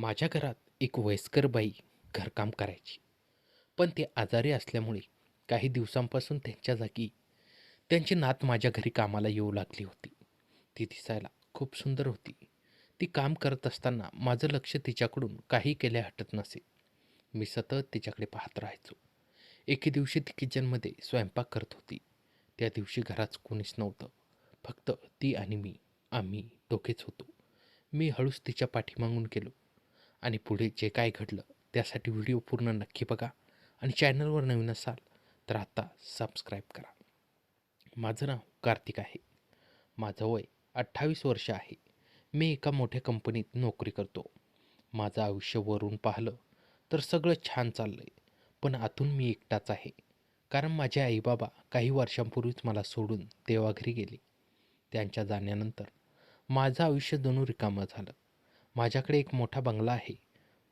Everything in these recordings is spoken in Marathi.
माझ्या घरात एक वयस्कर बाई घरकाम करायची. पण ते आजारी असल्यामुळे काही दिवसांपासून त्यांच्या जागी त्यांची नात माझ्या घरी कामाला येऊ लागली होती. ती दिसायला खूप सुंदर होती. ती काम करत असताना माझं लक्ष तिच्याकडून काही केल्या हटत नसे. मी सतत तिच्याकडे पाहत राहायचो. एके दिवशी ती किचनमध्ये स्वयंपाक करत होती. त्या दिवशी घरात कोणीच नव्हतं. फक्त ती आणि मी आम्ही दोघेच होतो. मी हळूच तिच्या पाठीमागून गेलो. आणि पुढे जे काय घडलं त्यासाठी व्हिडिओ पूर्ण नक्की बघा आणि चॅनलवर नवीन असाल तर आता सबस्क्राईब करा. माझं नाव कार्तिक आहे. माझं वय अठ्ठावीस वर्ष आहे. मी एका मोठ्या कंपनीत नोकरी करतो. माझं आयुष्य वरून पाहिलं तर सगळं छान चाललं आहे पण आतून मी एकटाच आहे. कारण माझे आईबाबा काही वर्षांपूर्वीच मला सोडून देवाघरी गेले. त्यांच्या जाण्यानंतर माझं आयुष्य जणू रिकामं झालं. माझ्याकडे एक मोठा बंगला आहे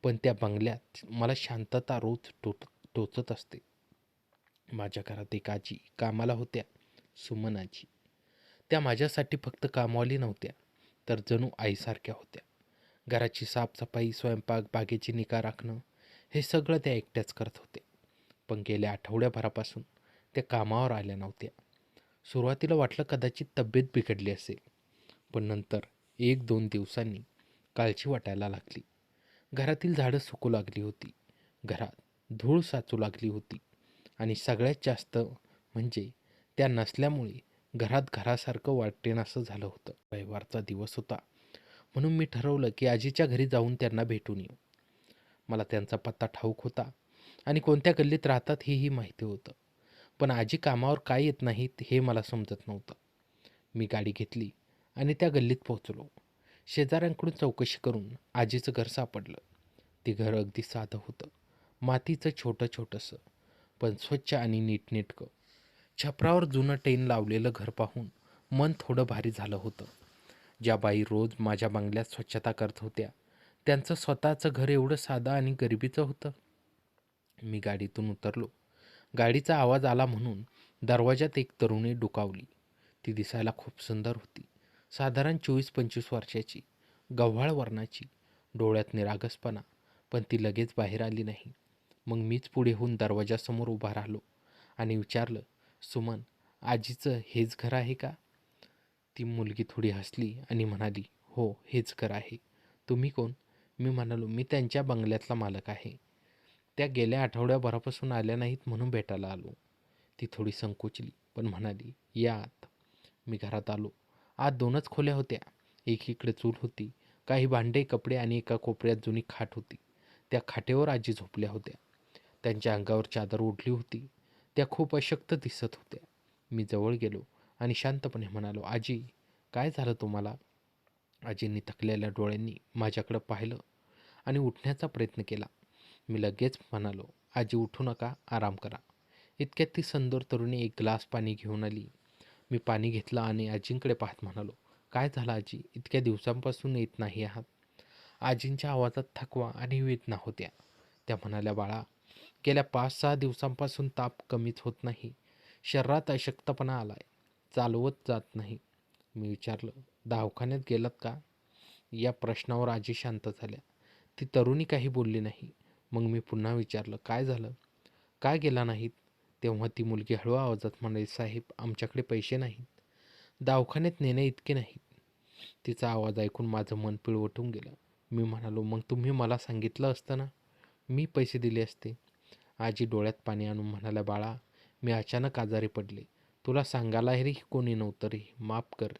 पण त्या बंगल्यात मला शांतता रोज टोच टोचत असते. माझ्या घरात एक आजी कामाला होत्या सुमन आजी. त्या माझ्यासाठी फक्त कामवाली नव्हत्या तर जणू आईसारख्या होत्या. घराची साफसफाई स्वयंपाक बागेची निगा राखणं हे सगळं त्या एकट्याच करत होते. पण गेल्या आठवड्याभरापासून त्या कामावर आल्या नव्हत्या. सुरुवातीला वाटलं कदाचित तब्येत बिघडली असेल पण नंतर एक दोन दिवसांनी काळजी वाटायला लागली. घरातील झाडं सुकू लागली होती. घरात धूळ साचू लागली होती. आणि सगळ्यात जास्त म्हणजे त्या नसल्यामुळे घरात घरासारखं वाटेनासं झालं होतं. रविवारचा दिवस होता. म्हणून मी ठरवलं की आजीच्या घरी जाऊन त्यांना भेटून येऊ. मला त्यांचा पत्ता ठाऊक होता. आणि कोणत्या गल्लीत राहतात हेही माहिती होतं. पण आजी कामावर काय येत नाहीत हे मला समजत नव्हतं. मी गाडी घेतली आणि त्या गल्लीत पोहोचलो. शेजाऱ्यांकडून चौकशी करून आजीचं घर सापडलं. ते घर अगदी साधं होतं. मातीचं छोटं छोटंसं पण स्वच्छ आणि नीटनेटकं. छपरावर जुनं टेन लावलेलं घर पाहून मन थोडं भारी झालं होतं. ज्या बाई रोज माझ्या बंगल्यात स्वच्छता करत होत्या त्यांचं स्वतःचं घर एवढं साधं आणि गरिबीचं होतं. मी गाडीतून उतरलो. गाडीचा आवाज आला म्हणून दरवाजात एक तरुणी डुकावली. ती दिसायला खूप सुंदर होती. साधारण चोवीस पंचवीस वर्षाची. गव्हाळ वर्णाची. डोळ्यात निरागसपणा. पण ती लगेच बाहेर आली नाही. मग मीच पुढे होऊन दरवाजासमोर उभा राहिलो आणि विचारलं सुमन आजीचं हेच घर आहे का? ती मुलगी थोडी हसली आणि म्हणाली हो हेच घर आहे. तुम्ही कोण? मी म्हणालो मी त्यांच्या बंगल्यातला मालक आहे. त्या गेल्या आठवड्याभरापासून आल्या नाहीत म्हणून भेटायला आलो. ती थोडी संकोचली पण म्हणाली या आत. मी घरात आलो. आत दोनच खोल्या होत्या. एकीकडे चूल होती काही भांडे कपडे आणि एका कोपऱ्यात जुनी खाट होती. त्या खाटेवर आजी झोपल्या होत्या. त्यांच्या अंगावर चादर ओढली होती. त्या खूप अशक्त दिसत होत्या. मी जवळ गेलो आणि शांतपणे म्हणालो आजी काय झालं तुम्हाला? आजींनी थकलेल्या डोळ्यांनी माझ्याकडं पाहिलं आणि उठण्याचा प्रयत्न केला. मी लगेच म्हणालो आजी उठू नका आराम करा. इतक्यात ती सुंदर तरुणी एक ग्लास पाणी घेऊन आली. मी पाणी घेतलं आणि आजींकडे पाहत म्हणालो काय झालं आजी? इतक्या दिवसांपासून येत नाही आहात. आजींच्या आवाजात थकवा आणि वेदना होत्या. त्या म्हणाल्या बाळा गेल्या पाच सहा दिवसांपासून ताप कमीच होत नाही. शरीरात अशक्तपणा आलाय. चालवत जात नाही. मी विचारलं दवाखान्यात गेलात का? या प्रश्नावर आजी शांत झाल्या. ती तरुणी काही बोलली नाही. मग मी पुन्हा विचारलं काय झालं? काय गेला नाहीत? तेव्हा ती मुलगी हळू आवाजात म्हणाली साहेब आमच्याकडे पैसे नाहीत. दवाखान्यात नेणे इतके नाही तिचा आवाज ऐकून माझं मन पिळवटून गेलं. मी म्हणालो मग तुम्ही मला सांगितलं असतं ना? मी पैसे दिले असते. आजी डोळ्यात पाणी आणून म्हणाल्या बाळा मी अचानक आजारी पडले. तुला सांगायलाही कोणी नव्हतं रे. माफ कर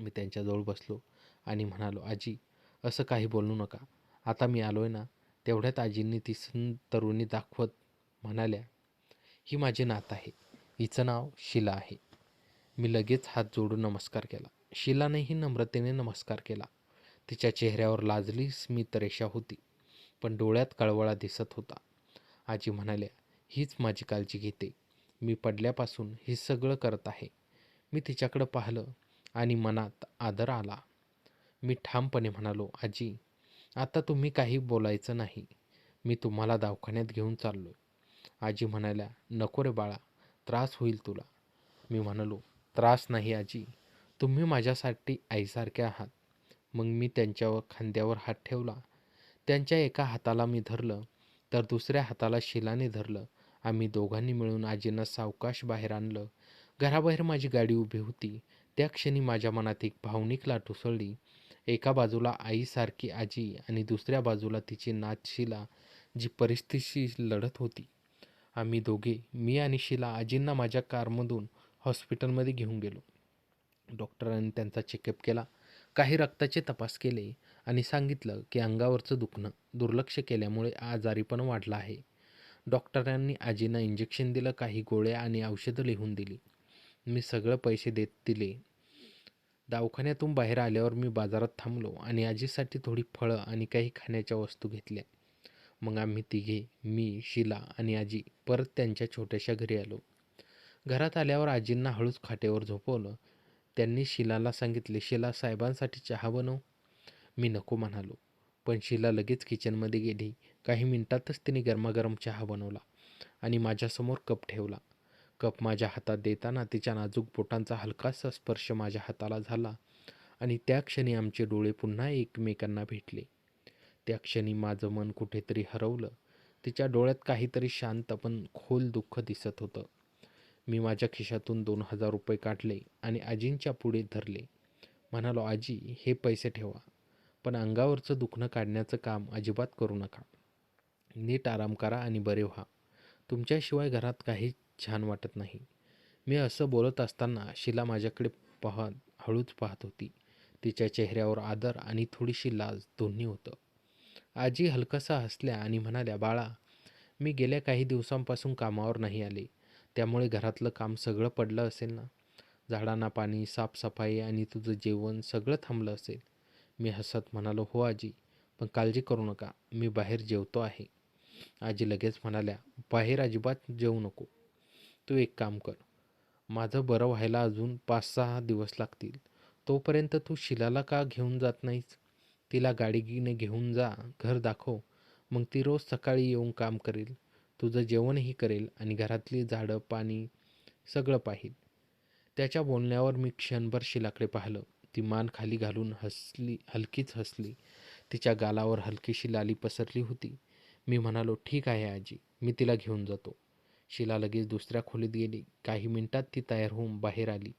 मी त्यांच्याजवळ बसलो आणि म्हणालो आजी असं काही बोलू नका. आता मी आलो आहे ना तेवढ्यात आजींनी ती सुन तरुणी दाखवत म्हणाल्या ही माझी नात आहे. हिचं नाव शिला आहे. मी लगेच हात जोडून नमस्कार केला. शिलानेही नम्रतेने नमस्कार केला. तिच्या चेहऱ्यावर लाजली स्मित रेषा होती पण डोळ्यात कळवळा दिसत होता. आजी म्हणाल्या हीच माझी काळजी घेते. मी पडल्यापासून हे सगळं करत आहे. मी तिच्याकडं पाहिलं आणि मनात आदर आला. मी ठामपणे म्हणालो आजी आता तुम्ही काही बोलायचं नाही. मी तुम्हाला दवाखान्यात घेऊन चाललो आजी म्हणाल्या नको रे बाळा त्रास होईल तुला. मी म्हणालो त्रास नाही आजी तुम्ही माझ्यासाठी आईसारखे आहात. मग मी त्यांच्यावर खांद्यावर हात ठेवला. त्यांच्या एका हाताला मी धरलं तर दुसऱ्या हाताला शिलाने धरलं. आम्ही दोघांनी मिळून आजींना सावकाश बाहेर आणलं. घराबाहेर माझी गाडी उभी होती. त्या क्षणी माझ्या मनात एक भावनिक लाट उसळली. एका बाजूला आईसारखी आजी आणि दुसऱ्या बाजूला तिची नात शिला जी परिस्थितीशी लढत होती. आम्ही दोघे मी आणि शिला आजींना माझ्या कारमधून हॉस्पिटलमध्ये घेऊन गेलो. डॉक्टरांनी त्यांचा चेकअप केला. काही रक्ताचे तपास केले आणि सांगितलं की अंगावरचं दुखणं दुर्लक्ष केल्यामुळे आजारीपण वाढला आहे. डॉक्टरांनी आजींना इंजेक्शन दिलं काही गोळ्या आणि औषधं लिहून दिली. मी सगळं पैसे देत दिले. दवाखान्यातून बाहेर आल्यावर मी बाजारात थांबलो आणि आजीसाठी थोडी फळं आणि काही खाण्याच्या वस्तू घेतल्या. मग आम्ही तिघे मी शिला आणि आजी परत त्यांच्या छोट्याशा घरी आलो. घरात आल्यावर आजींना हळूच खाटेवर झोपवलं. त्यांनी शिलाला सांगितले शिला साहेबांसाठी चहा बनव. मी नको म्हणालो पण शिला लगेच किचनमध्ये गेली. काही मिनिटातच तिने गरमागरम चहा बनवला आणि माझ्यासमोर कप ठेवला. कप माझ्या हातात देताना तिच्या नाजूक बोटांचा हलकासा स्पर्श माझ्या हाताला झाला आणि त्या क्षणी आमचे डोळे पुन्हा एकमेकांना भेटले. त्या क्षणी माझं मन कुठेतरी हरवलं. तिच्या डोळ्यात काहीतरी शांत पण खोल दुःख दिसत होतं. मी माझ्या खिशातून दोन हजार रुपये काढले आणि आजींच्या पुढे धरले. म्हणालो आजी हे पैसे ठेवा. पण अंगावरचं दुखणं काढण्याचं काम अजिबात करू नका. नीट आराम करा आणि बरे व्हा. तुमच्याशिवाय घरात काही छान वाटत नाही. मी असं बोलत असताना शिला माझ्याकडे पाहत हळूच पाहत होती. तिच्या चेहऱ्यावर आदर आणि थोडीशी लाज दोन्ही होतं. आजी हलकसा हसल्या आणि म्हणाल्या बाळा मी गेल्या काही दिवसांपासून कामावर नाही आले. त्यामुळे घरातलं काम सगळं पडलं असेल ना? झाडांना पाणी साफसफाई आणि तुझं जेवण सगळं थांबलं असेल. मी हसत म्हणालो हो आजी पण काळजी करू नका. मी बाहेर जेवतो आहे. आजी लगेच म्हणाल्या बाहेर अजिबात जेवू नको. तू एक काम कर. माझं बरं व्हायला अजून पाच सहा दिवस लागतील. तोपर्यंत तू शिलाला का घेऊन जात नाहीस? तिला गाडीने घेऊन जा घर दाखव. मग ती रोज सकाळी येऊन काम करेल. तुझं जेवणही करेल आणि घरातली झाडं पाणी सगळं पाहिल. त्याच्या बोलण्यावर मी क्षणभर शिलाकडे पाहिलं. ती मान खाली घालून हसली हलकीच हसली. तिच्या गालावर हलकीशी लाली पसरली होती. मी म्हणालो ठीक आहे आजी मी तिला घेऊन जातो. शिला लगेच दुसऱ्या खोलीत गेली. काही मिनिटात ती तयार होऊन बाहेर आली.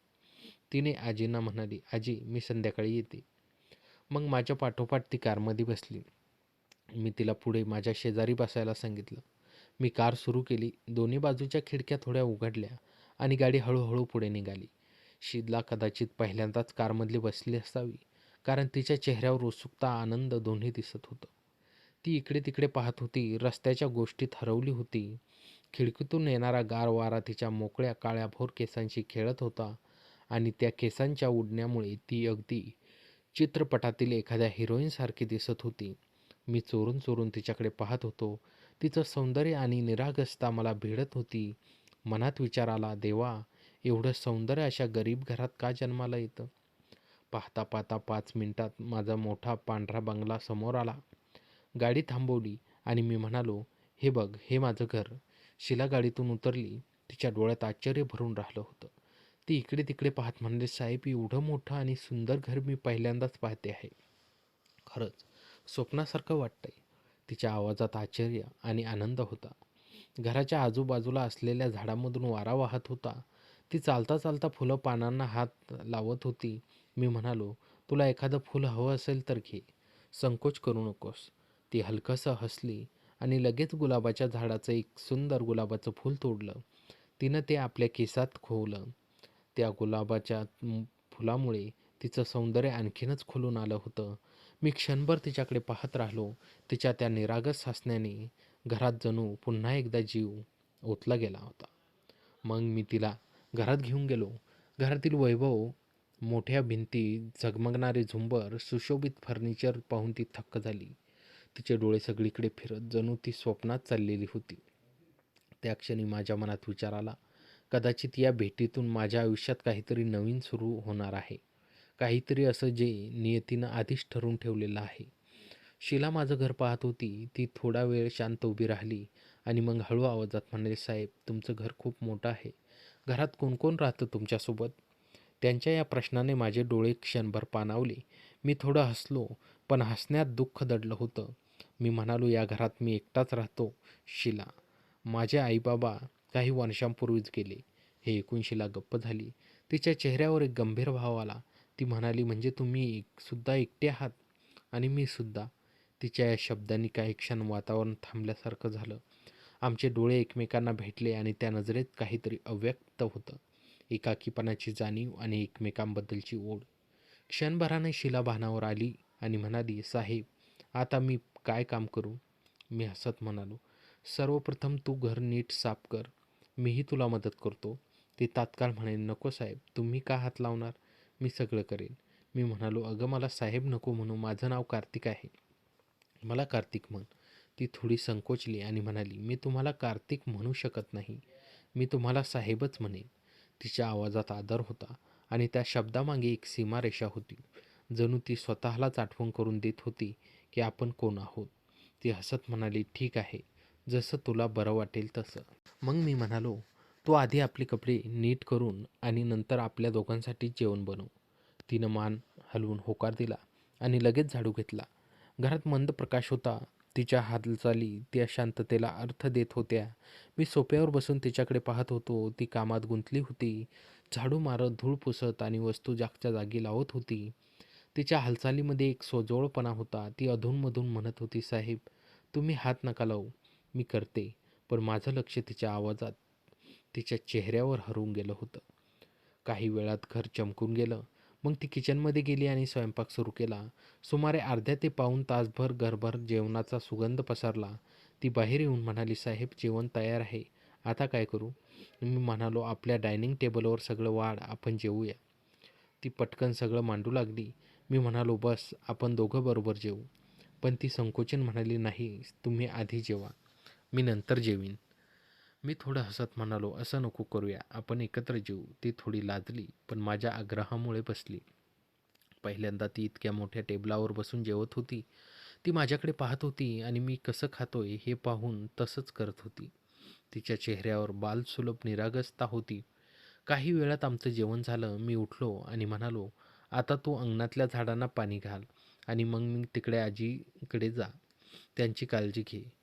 तिने आजींना म्हणाली आजी मी संध्याकाळी येते. मग माझ्या पाठोपाठ ती कारमध्ये बसली. मी तिला पुढे माझ्या शेजारी बसायला सांगितलं. मी कार सुरू केली. दोन्ही बाजूच्या खिडक्या थोड्या उघडल्या आणि गाडी हळूहळू पुढे निघाली. शीदला कदाचित पहिल्यांदाच कारमधली बसली असावी कारण तिच्या चेहऱ्यावर उत्सुकता आनंद दोन्ही दिसत होतं. ती इकडे तिकडे पाहत होती रस्त्याच्या गोष्टीत हरवली होती. खिडकीतून येणारा गार वारा तिच्या मोकळ्या काळ्या भोर केसांशी खेळत होता आणि त्या केसांच्या उडण्यामुळे ती अगदी चित्रपटातील एखाद्या हिरोईनसारखी दिसत होती. मी चोरून चोरून तिच्याकडे पाहत होतो. तिचं सौंदर्य आणि निरागसता मला भिडत होती. मनात विचार आला देवा एवढं सौंदर्य अशा गरीब घरात का जन्माला येतं? पाहता पाहता पाच मिनिटात माझा मोठा पांढरा बंगला समोर आला. गाडी थांबवली आणि मी म्हणालो हे बघ हे माझं घर. शिला गाडीतून उतरली. तिच्या डोळ्यात आश्चर्य भरून राहिलं होतं. ती इकडे तिकडे पाहत म्हणले साहेब एवढं मोठं आणि सुंदर घर मी पहिल्यांदाच पाहते आहे. खरंच? स्वप्नासारखं वाटतंय. तिच्या आवाजात आश्चर्य आणि आनंद होता. घराच्या आजूबाजूला असलेल्या झाडामधून वारा वाहत होता. ती चालता चालता फुलं पानांना हात लावत होती. मी म्हणालो तुला एखादं फुल हवं असेल तर घे. संकोच करू नकोस. ती हलकंसं हसली आणि लगेच गुलाबाच्या झाडाचं एक सुंदर गुलाबाचं फूल तोडलं. तिनं ते आपल्या केसात खोवलं. त्या गुलाबाच्या फुलामुळे तिचं सौंदर्य आणखीनच खुलून आलं होतं. मी क्षणभर तिच्याकडे पाहत राहिलो. तिच्या त्या निरागस हसण्याने घरात जणू पुन्हा एकदा जीव ओतला गेला होता. मग मी तिला घरात घेऊन गेलो. घरातील वैभव मोठ्या भिंती झगमगणारे झुंबर सुशोभित फर्निचर पाहून ती थक्क झाली. तिचे डोळे सगळीकडे फिरत जणू ती स्वप्नात चाललेली होती. त्या क्षणी माझ्या मनात विचार आला. कदाचित या भेटीतून माझ्या आयुष्यात काहीतरी नवीन सुरू होणार आहे. काहीतरी असं जे नियतीनं आधीच ठरवून ठेवलेलं आहे. शिला माझं घर पाहत होती. ती थोडा वेळ शांत उभी राहिली आणि मग हळू आवाजात म्हणाले साहेब तुमचं घर खूप मोठं आहे. घरात कोण कोण राहतं तुमच्यासोबत? त्यांच्या या प्रश्नाने माझे डोळे क्षणभर पाणावले. मी थोडं हसलो पण हसण्यात दुःख दडलं होतं. मी म्हणालो या घरात मी एकटाच राहतो शिला. माझे आईबाबा काही वर्षांपूर्वीच गेले हे ऐकून गप्प झाली. तिच्या चेहऱ्यावर एक गंभीर भाव आला. ती म्हणाली म्हणजे तुम्ही एक सुद्धा एकटे आहात? आणि मी सुद्धा. तिच्या या शब्दांनी काही क्षण वातावरण थांबल्यासारखं झालं. आमचे डोळे एकमेकांना भेटले आणि त्या नजरेत काहीतरी अव्यक्त होतं. एकाकीपणाची जाणीव आणि एकमेकांबद्दलची ओढ. क्षणभराने शिला भानावर आली आणि म्हणाली साहेब आता मी काय काम करू? मी हसत म्हणालो सर्वप्रथम तू घर नीट साफ कर. मीही तुला मदत करतो. ते तात्काळ म्हणे नको साहेब तुम्ही का हात लावणार? मी सगळं करेन. मी म्हणालो अगं मला साहेब नको म्हणू माझं नाव कार्तिक आहे. मला कार्तिक म्हण. ती थोडी संकोचली आणि म्हणाली मी तुम्हाला कार्तिक म्हणू शकत नाही. मी तुम्हाला साहेबच म्हणेन. तिच्या आवाजात आदर होता आणि त्या शब्दामागे एक सीमारेषा होती. जणू ती स्वतःलाच आठवण करून देत होती की आपण कोण आहोत. ती हसत म्हणाली ठीक आहे. जसं तुला बरं वाटेल तसं. मग मी म्हणालो तू आधी आपले कपडे नीट करून आणि नंतर आपल्या दोघांसाठी जेवण बनव. तिनं मान हलवून होकार दिला आणि लगेच झाडू घेतला. घरात मंद प्रकाश होता. तिच्या हालचाली त्या शांततेला अर्थ देत होत्या. मी सोप्यावर बसून तिच्याकडे पाहत होतो. ती कामात गुंतली होती. झाडू मारत धूळ पुसत आणि वस्तू जागच्या जागी लावत होती. तिच्या हालचालीमध्ये एक सोजोळपणा होता. ती अधूनमधून म्हणत होती साहेब तुम्ही हात नका लावू. मी करते. पण माझं लक्ष तिच्या आवाजात तिच्या चेहऱ्यावर हरवून गेलं होतं. काही वेळात घर चमकून गेलं. मग ती किचनमध्ये गेली आणि स्वयंपाक सुरू केला. सुमारे अर्ध्या ते पाऊण तासभर घरभर जेवणाचा सुगंध पसरला. ती बाहेर येऊन म्हणाली साहेब जेवण तयार आहे. आता काय करू? मी म्हणालो आपल्या डायनिंग टेबलवर सगळं वाढ आपण जेवूया. ती पटकन सगळं मांडू लागली. मी म्हणालो बस आपण दोघं बरोबर जेवू पण ती संकोचन म्हणाली नाही तुम्ही आधी जेवा. मी नंतर जेवीन. मी थोडं हसत म्हणालो असं नको करूया. आपण एकत्र जेवू ती थोडी लाजली पण माझ्या आग्रहामुळे बसली. पहिल्यांदा ती इतक्या मोठ्या टेबलावर बसून जेवत होती. ती माझ्याकडे पाहत होती आणि मी कसं खातोय हे पाहून तसंच करत होती. तिच्या चेहऱ्यावर बालसुलभ निरागसता होती. काही वेळात आमचं जेवण झालं. मी उठलो आणि म्हणालो आता तू अंगणातल्या झाडांना पाणी घाल आणि मग मी तिकडे आजीकडे जा. त्यांची काळजी घे.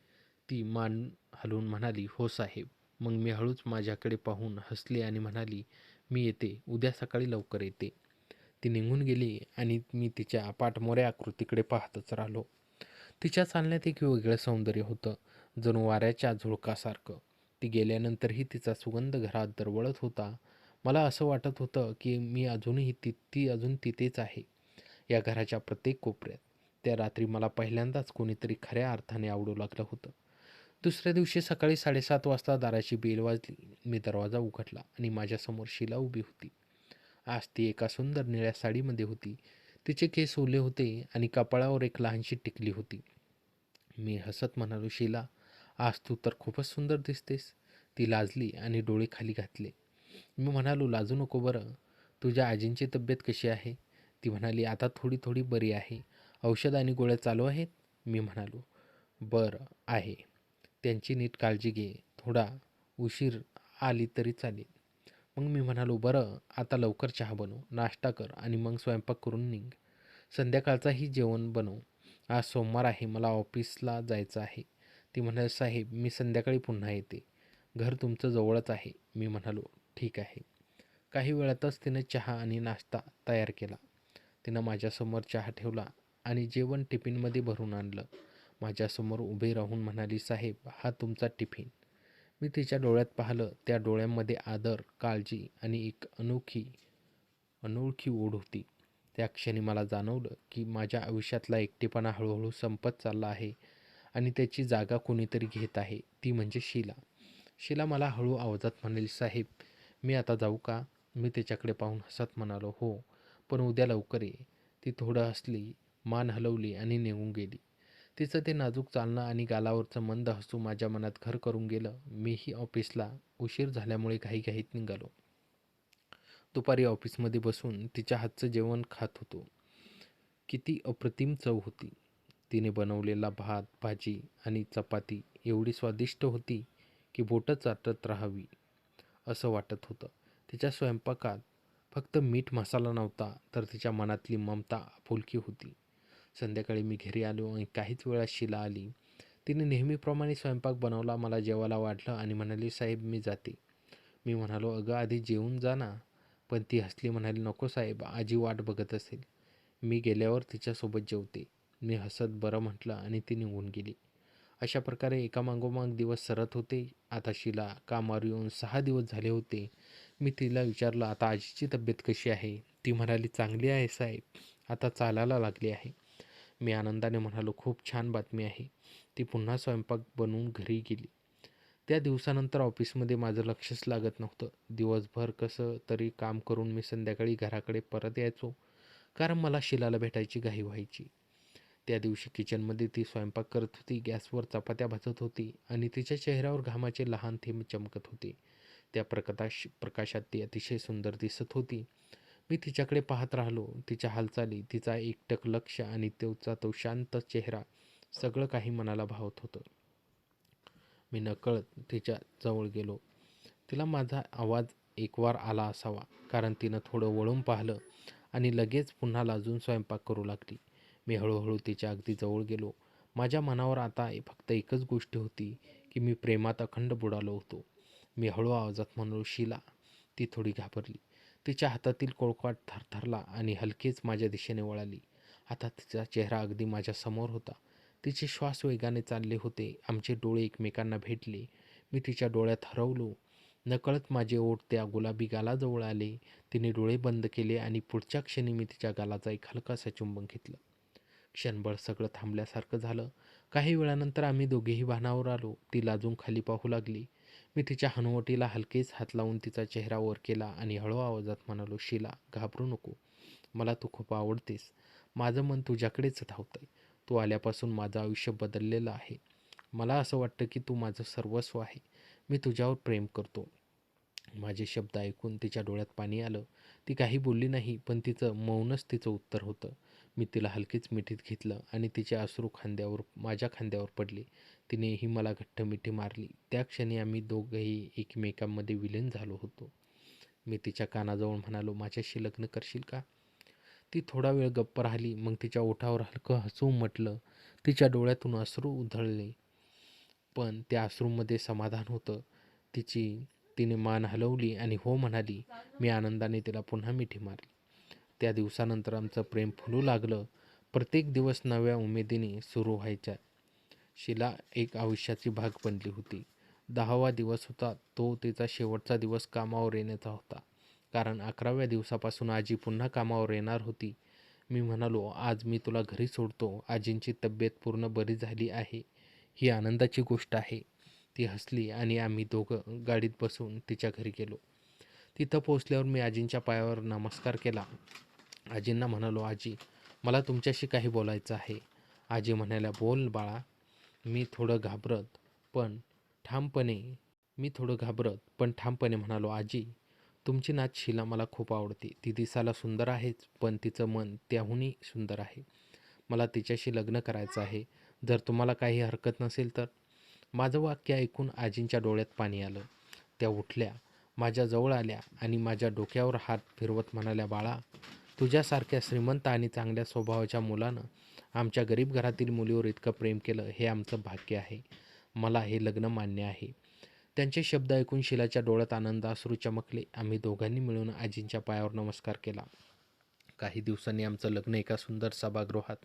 ती मान हलवून म्हणाली हो साहेब. मग मी हळूच माझ्याकडे पाहून हसली आणि म्हणाली मी येते उद्या सकाळी लवकर येते. ती निघून गेली आणि मी तिच्या पाठमोऱ्या आकृतीकडे पाहतच राहिलो. तिच्या चालण्यात एक वेगळं सौंदर्य होतं जणू वाऱ्याच्या झुळकासारखं. ती गेल्यानंतरही तिचा सुगंध घरात दरवळत होता. मला असं वाटत होतं की मी अजूनही ती ती अजून तिथेच आहे या घराच्या प्रत्येक कोपऱ्यात. त्या रात्री मला पहिल्यांदाच कोणीतरी खऱ्या अर्थाने आवडू लागलं होतं. दुसऱ्या दिवशी सकाळी साडेसात वाजता दाराची बेल वाजली. मी दरवाजा उघडला आणि माझ्यासमोर शिला उभी होती. आज ती एका सुंदर निळ्या साडीमध्ये होती. तिचे केस ओले होते आणि कपाळावर एक लहानशी टिकली होती. मी हसत म्हणालो शिला आज तू तर खूपच सुंदर दिसतेस. ती लाजली आणि डोळे खाली घातले. मी म्हणालो लाजू नको बरं. तुझ्या आजींची तब्येत कशी आहे? ती म्हणाली आता थोडी थोडी बरी आहे. औषध आणि गोळ्या चालू आहेत? मी म्हणालो बरं आहे. त्यांची नीट काळजी घे. थोडा उशीर आली तरी चालेल. मग मी म्हणालो बरं आता लवकर चहा बनव. नाश्ता कर आणि मग स्वयंपाक करून निघ. संध्याकाळचाही जेवण बनव. आज सोमवार आहे मला ऑफिसला जायचं आहे. ती म्हणाली साहेब मी संध्याकाळी पुन्हा येते. घर तुमचं जवळच आहे. मी म्हणालो ठीक आहे. काही वेळातच तिनं चहा आणि नाश्ता तयार केला. तिनं माझ्यासमोर चहा ठेवला आणि जेवण टिफिनमध्ये भरून आणलं. माझ्यासमोर उभे राहून म्हणाली साहेब हा तुमचा टिफिन. मी तिच्या डोळ्यात पाहिलं त्या डोळ्यांमध्ये आदर काळजी आणि एक अनोखी अनोळखी ओढ होती. त्या क्षणी मला जाणवलं की माझ्या आयुष्यातला एकटेपणा हळूहळू संपत चालला आहे आणि त्याची जागा कोणीतरी घेत आहे ती म्हणजे शिला. शीला मला हळू आवाजात म्हणाली साहेब मी आता जाऊ का? मी त्याच्याकडे पाहून हसत म्हणालो हो पण उद्या लवकर ये. ती थोडं हसली मान हलवली आणि निघून गेली. तिचं ते नाजूक चालणं आणि गालावरचं मंद हसू माझ्या मनात घर करून गेलं. मीही ऑफिसला उशीर झाल्यामुळे घाईघाईत निघालो. दुपारी ऑफिसमध्ये बसून तिच्या हातचं जेवण खात होतो. किती अप्रतिम चव होती. तिने बनवलेला भात भाजी आणि चपाती एवढी स्वादिष्ट होती की बोटं चाटत राहावी असं वाटत होतं. तिच्या स्वयंपाकात फक्त मीठ मसाला नव्हता तर तिच्या मनातली ममता आपुलकी होती. संध्याकाळी मी घरी आलो आणि काहीच वेळात शिला आली. तिने नेहमीप्रमाणे स्वयंपाक बनवला मला जेवायला वाटलं आणि म्हणाली साहेब मी जाते. मी म्हणालो अगं आधी जेवून जा ना. पण ती हसली म्हणाली नको साहेब आजी वाट बघत असेल. मी गेल्यावर तिच्यासोबत जेवते. मी हसत बरं म्हटलं आणि ती निघून गेली. अशा प्रकारे एकामागोमाग दिवस सरत होते. आता शिला कामावर येऊन सहा दिवस झाले होते. मी तिला विचारलं आता आजीची तब्येत कशी आहे? ती म्हणाली चांगली आहे साहेब. आता चालायला लागली आहे. मी आनंदाने म्हणालो खूप छान बातमी आहे. ती पुन्हा स्वयंपाक बनवून घरी गेली. त्या दिवसानंतर ऑफिसमध्ये माझं लक्षच लागत नव्हतं. दिवसभर कसं तरी काम करून मी संध्याकाळी घराकडे परत यायचो कारण मला शिलाला भेटायची घाई व्हायची. त्या दिवशी किचनमध्ये ती स्वयंपाक करत होती गॅसवर चपात्या भाजत होती आणि तिच्या चेहऱ्यावर घामाचे लहान थेंब चमकत होते. त्या प्रकाश प्रकाशात ती अतिशय सुंदर दिसत होती. मी तिच्याकडे पाहत राहिलो. तिच्या हालचाली तिचा एकटक लक्ष आणि तिचा तो शांत चेहरा सगळं काही मनाला भावत होतं. मी नकळत तिच्या जवळ गेलो. तिला माझा आवाज एकवार आला असावा कारण तिनं थोडं वळून पाहिलं आणि लगेच पुन्हा लाजून स्वयंपाक करू लागली. मी हळूहळू तिच्या अगदी जवळ गेलो. माझ्या मनावर आता फक्त एकच गोष्ट होती की मी प्रेमात अखंड बुडालो होतो. मी हळू आवाजात म्हणलो शिला. ती थोडी घाबरली. तिच्या हातातील कोळकाट थरथरला आणि हलकेच माझ्या दिशेने वळाली. आता तिचा चेहरा अगदी माझ्यासमोर होता. तिचे श्वास वेगाने चालले होते. आमचे डोळे एकमेकांना भेटले. मी तिच्या डोळ्यात हरवलो. नकळत माझे ओठ त्या गुलाबी गालाजवळ आले. तिने डोळे बंद केले आणि पुढच्या क्षणी मी तिच्या गालाचा एक हलकासा चुंबन घेतलं. क्षणभर सगळं थांबल्यासारखं झालं. काही वेळानंतर आम्ही दोघेही वाहनावर आलो. ती लाजून खाली पाहू लागली. मी तिच्या हनुवटीला हलकेच हात लावून तिचा चेहरा वर केला आणि हळू आवाजात म्हणालो शिला घाबरू नको. मला तू खूप आवडतेस. माझं मन तुझ्याकडेच धावतंय. तू आल्यापासून माझं आयुष्य बदललेलं आहे. मला असं वाटतं की तू माझं सर्वस्व आहे. मी तुझ्यावर प्रेम करतो. माझे शब्द ऐकून तिच्या डोळ्यात पाणी आलं. ती काही बोलली नाही पण तिचं मौनच तिचं उत्तर होतं. मी तिला हलकेच मिठीत घेतलं आणि तिचे अश्रू खांद्यावर माझ्या खांद्यावर पडले. तिनेही मला घट्ट मिठी मारली. त्या क्षणी आम्ही दोघंही एकमेकांमध्ये विलीन झालो होतो. मी तिच्या कानाजवळ म्हणालो माझ्याशी लग्न करशील का? ती थोडा वेळ गप्प राहिली. मग तिच्या ओठावर हलकं हसू म्हटलं. तिच्या डोळ्यातून अश्रू उधळले. पण त्या अश्रूमध्ये समाधान होतं. तिची तिने मान हलवली आणि हो म्हणाली मी आनंदाने तिला पुन्हा मिठी मारली. त्या दिवसानंतर आमचं प्रेम फुलू लागलं. प्रत्येक दिवस नव्या उमेदीने सुरू व्हायच्या. शिला एक आयुष्याची भाग बनली होती. दहावा दिवस होता. तो तिचा शेवटचा दिवस कामावर येण्याचा होता. कारण अकराव्या दिवसापासून आजी पुन्हा कामावर येणार होती. मी म्हणालो आज मी तुला घरी सोडतो. आजींची तब्येत पूर्ण बरी झाली आहे. ही आनंदाची गोष्ट आहे. ती हसली आणि आम्ही दोघं गाडीत बसून तिच्या घरी गेलो. तिथं पोचल्यावर मी आजींच्या पायावर नमस्कार केला. आजींना म्हणालो आजी मला तुमच्याशी काही बोलायचं आहे. आजी म्हणाल्या बोल बाळा मी थोडं घाबरत पण ठामपणे मी थोडं घाबरत पण ठामपणे म्हणालो आजी तुमची नाच शिला मला खूप आवडते. ती दिसायला सुंदर आहेच पण तिचं मन त्याहूनही सुंदर आहे. मला तिच्याशी लग्न करायचं आहे. जर तुम्हाला काही हरकत नसेल तर. माझं वाक्य ऐकून आजींच्या डोळ्यात पाणी आलं. त्या उठल्या माझ्याजवळ आल्या आणि माझ्या डोक्यावर हात फिरवत म्हणाल्या बाळा तुझ्यासारख्या श्रीमंत आणि चांगल्या स्वभावाच्या मुलानं आमच्या गरीब घरातील मुलीवर इतकं प्रेम केलं हे आमचं भाग्य आहे. मला हे लग्न मान्य आहे. त्यांचे शब्द ऐकून शिलाच्या डोळ्यात आनंद अश्रू चमकले. आम्ही दोघांनी मिळून आजींच्या पायावर नमस्कार केला. काही दिवसांनी आमचं लग्न एका सुंदर सभागृहात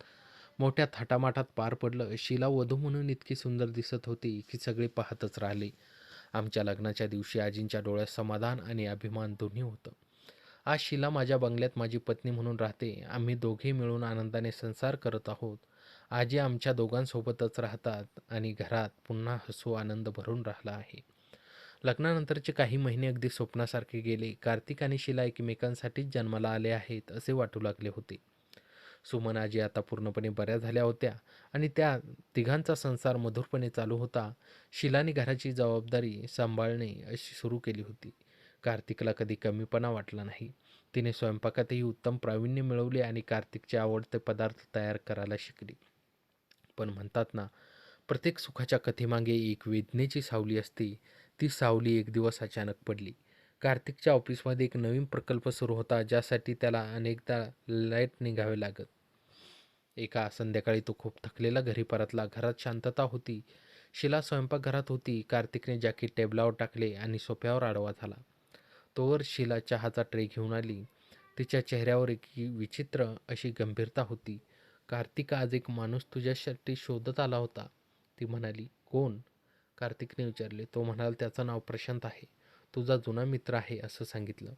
मोठ्या थाटामाटात पार पडलं. शिला वधू म्हणून इतकी सुंदर दिसत होती की सगळे पाहतच राहिले. आमच्या लग्नाच्या दिवशी आजींच्या डोळ्यात समाधान आणि अभिमान दोन्ही होतं. आज शिला माझ्या बंगल्यात माझी पत्नी म्हणून राहते. आम्ही दोघे मिळून आनंदाने संसार करत आहोत. आजी आमच्या दोघांसोबतच राहतात आणि घरात पुन्हा हसू आनंद भरून राहिला आहे. लग्नानंतरचे काही महिने अगदी स्वप्नासारखे गेले. कार्तिक आणि शिला एकमेकांसाठीच जन्माला आले आहेत असे वाटू लागले होते. सुमन आजी आता पूर्णपणे बऱ्या झाल्या होत्या आणि त्या तिघांचा संसार मधुरपणे चालू होता. शिलाने घराची जबाबदारी सांभाळणे अशी सुरू केली होती. कार्तिकला कधी कमीपणा वाटला नाही. तिने स्वयंपाकातही उत्तम प्रावीण्य मिळवले आणि कार्तिकचे आवडते पदार्थ तयार करायला शिकली. पण म्हणतात ना प्रत्येक सुखाच्या कथेमागे एक वेदनेची सावली असते. ती सावली एक दिवस अचानक पडली. कार्तिकच्या ऑफिसमध्ये एक नवीन प्रकल्प सुरू होता ज्यासाठी त्याला अनेकदा लाइट निघावे लागत. एका संध्याकाळी तो खूप थकलेला घरी परतला. घरात शांतता होती. शिला स्वयंपाकघरात होती. कार्तिकने जॅकेट टेबलावर टाकले आणि सोफ्यावर आडवा झाला. तोवर शिला चहाचा ट्रे घेऊन आली. तिच्या चेहऱ्यावर एक विचित्र अशी गंभीरता होती. कार्तिक आज एक माणूस तुझ्यासाठी शोधत आला होता. ती म्हणाली कोण? कार्तिकने विचारले तो म्हणाल त्याचं नाव प्रशांत आहे. तुझा जुना मित्र आहे असं सांगितलं.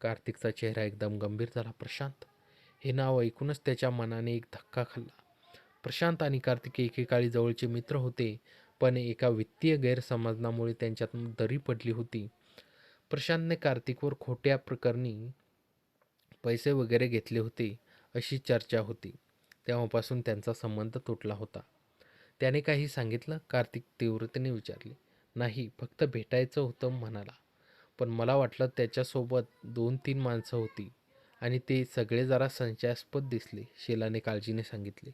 कार्तिकचा चेहरा एकदम गंभीर झाला. प्रशांत? हे नाव ऐकूनच त्याच्या मनाने एक धक्का खाल्ला. प्रशांत आणि कार्तिक एकेकाळी जवळचे मित्र होते पण एका वित्तीय गैरसमजनामुळे त्यांच्यात दरी पडली होती. प्रशांतने कार्तिकवर खोट्या प्रकरणी पैसे वगैरे घेतले होते अशी चर्चा होती. तेव्हापासून त्यांचा संबंध तुटला होता. त्याने काही सांगितलं कार्तिक तीव्रतेने विचारले. नाही फक्त भेटायचं होतं म्हणाला. पण मला वाटलं त्याच्यासोबत दोन तीन माणसं होती आणि ते सगळे जरा संशयास्पद दिसले शेलाने काळजीने सांगितले.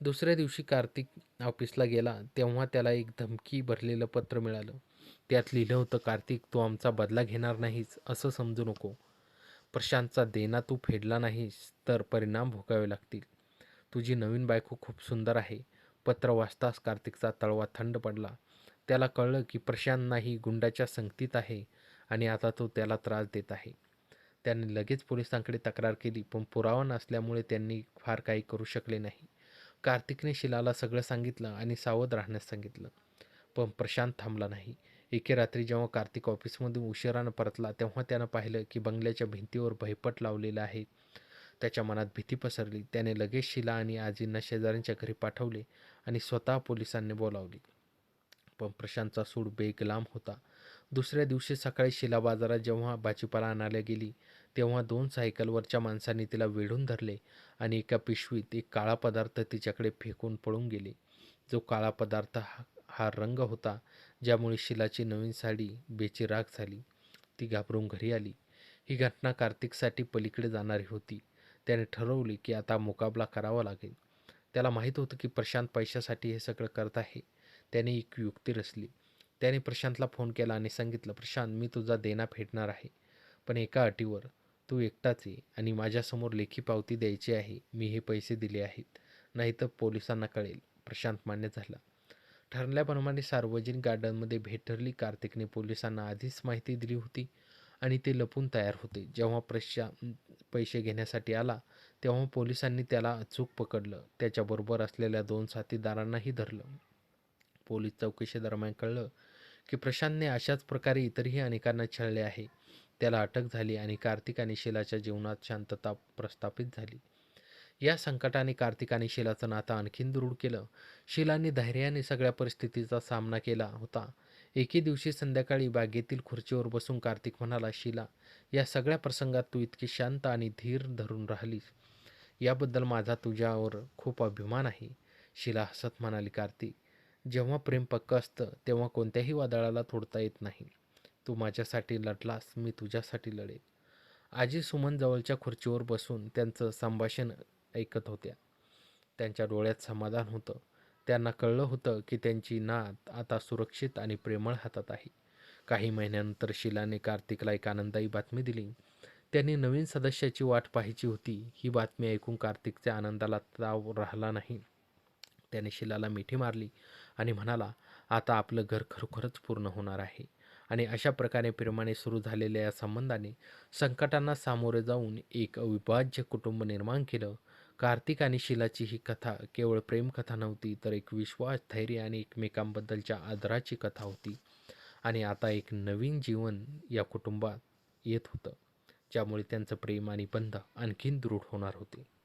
दुसऱ्या दिवशी कार्तिक ऑफिसला गेला तेव्हा त्याला एक धमकी भरलेलं पत्र मिळालं. त्यात लिहिलं होतं कार्तिक तू आमचा बदला घेणार नाहीस असं समजू नको. प्रशांतचा देना तू फेडला नाहीस तर परिणाम भोगावे लागतील. तुझी नवीन बायको खूप सुंदर आहे. पत्र वाचताच कार्तिकचा तळवा थंड पडला. त्याला कळलं की प्रशांत नाही गुंडाच्या संगतीत आहे आणि आता तो त्याला त्रास देत आहे. त्याने लगेच पोलिसांकडे तक्रार केली पण पुरावा नसल्यामुळे त्यांनी फार काही करू शकले नाही. कार्तिकने शिलाला सगळं सांगितलं आणि सावध राहण्यास सांगितलं. पण प्रशांत थांबला नाही. एके रात्री जेव्हा कार्तिक ऑफिसमधून उशिरानं परतला तेव्हा त्यानं पाहिलं की बंगल्याच्या भिंतीवर भयपट लावलेला आहे. त्याच्या मनात भीती पसरली. त्याने लगेच शिला आणि आजींना शेजाऱ्यांच्या घरी पाठवले आणि स्वतः पोलिसांनी बोलावली. पण प्रशांतचा सूड बेगलाम होता. दुसऱ्या दिवशी सकाळी शिला बाजारात जेव्हा भाजीपाला आणायला गेली तेव्हा दोन सायकलवरच्या माणसांनी तिला वेढून धरले आणि एका पिशवीत एक काळा पदार्थ तिच्याकडे फेकून पळून गेले. जो काळा पदार्थ हा हा रंग होता ज्यामुळे शिलाची नवीन साडी बेचिराग झाली. ती घाबरून घरी आली. ही घटना कार्तिकसाठी पलीकडे जाणारी होती. त्याने ठरवले की आता मुकाबला करावा लागेल. त्याला माहीत होतं की प्रशांत पैशासाठी हे सगळं करत आहे. त्याने एक युक्ती रचली. त्याने प्रशांतला फोन केला आणि सांगितलं प्रशांत मी तुझा देना फेडणार आहे. पण एका अटीवर. तू एकटाच ये आणि माझ्यासमोर लेखी पावती द्यायची आहे. मी हे पैसे दिले आहेत. नाहीतर पोलिसांना कळेल. प्रशांत मान्य झाला. ठरल्याप्रमाणे सार्वजनिक गार्डनमध्ये भेट ठरली. कार्तिकने पोलिसांना आधीच माहिती दिली होती आणि ते लपून तयार होते. जेव्हा प्रशा पैसे घेण्यासाठी आला तेव्हा पोलिसांनी त्याला अचूक पकडलं. त्याच्याबरोबर असलेल्या दोन साथीदारांनाही धरलं. पोलीस चौकशी दरम्यान कळलं की प्रशांतने अशाच प्रकारे इतरही अनेकांना छळले आहे. त्याला अटक झाली आणि कार्तिक आणि शिलाच्या जीवनात शांतता प्रस्थापित झाली. या संकटाने कार्तिक आणि शिलाचं नातं आणखीन दृढ केलं. शिलाने धैर्याने सगळ्या परिस्थितीचा सामना केला होता. एके दिवशी संध्याकाळी बागेतील खुर्चीवर बसून कार्तिक म्हणाला शिला या सगळ्या प्रसंगात तू इतकी शांत आणि धीर धरून राहिलीस. याबद्दल माझा तुझ्यावर खूप अभिमान आहे. शिला हसत म्हणाली कार्तिक जेव्हा प्रेम पक्क असतं तेव्हा कोणत्याही वादळाला तोडता येत नाही. तू माझ्यासाठी लढलास मी तुझ्यासाठी लढेन. आजी सुमन जवळच्या खुर्चीवर बसून त्यांचं संभाषण ऐकत होत्या. त्यांच्या डोळ्यात समाधान होतं. त्यांना कळलं होतं की त्यांची नात आता सुरक्षित आणि प्रेमळ हातात आहे. काही महिन्यानंतर शिलाने कार्तिकला एक आनंदायी बातमी दिली. त्यांनी नवीन सदस्याची वाट पाहायची होती. ही बातमी ऐकून कार्तिकच्या आनंदाला ताव राहिला नाही. त्याने शिलाला मिठी मारली आणि म्हणाला आता आपलं घर खरोखरच पूर्ण होणार आहे. आणि अशा प्रकारे प्रेमाने सुरू झालेल्या या संबंधाने संकटांना सामोरे जाऊन एक अविभाज्य कुटुंब निर्माण केलं. कार्तिक आणि शिलाची ही कथा केवळ प्रेमकथा नव्हती तर एक विश्वास धैर्य आणि एकमेकांबद्दलच्या आदराची कथा होती. आणि आता एक नवीन जीवन या कुटुंबात येत होतं ज्यामुळे त्यांचं प्रेम आणि बंध आणखीन दृढ होणार होते.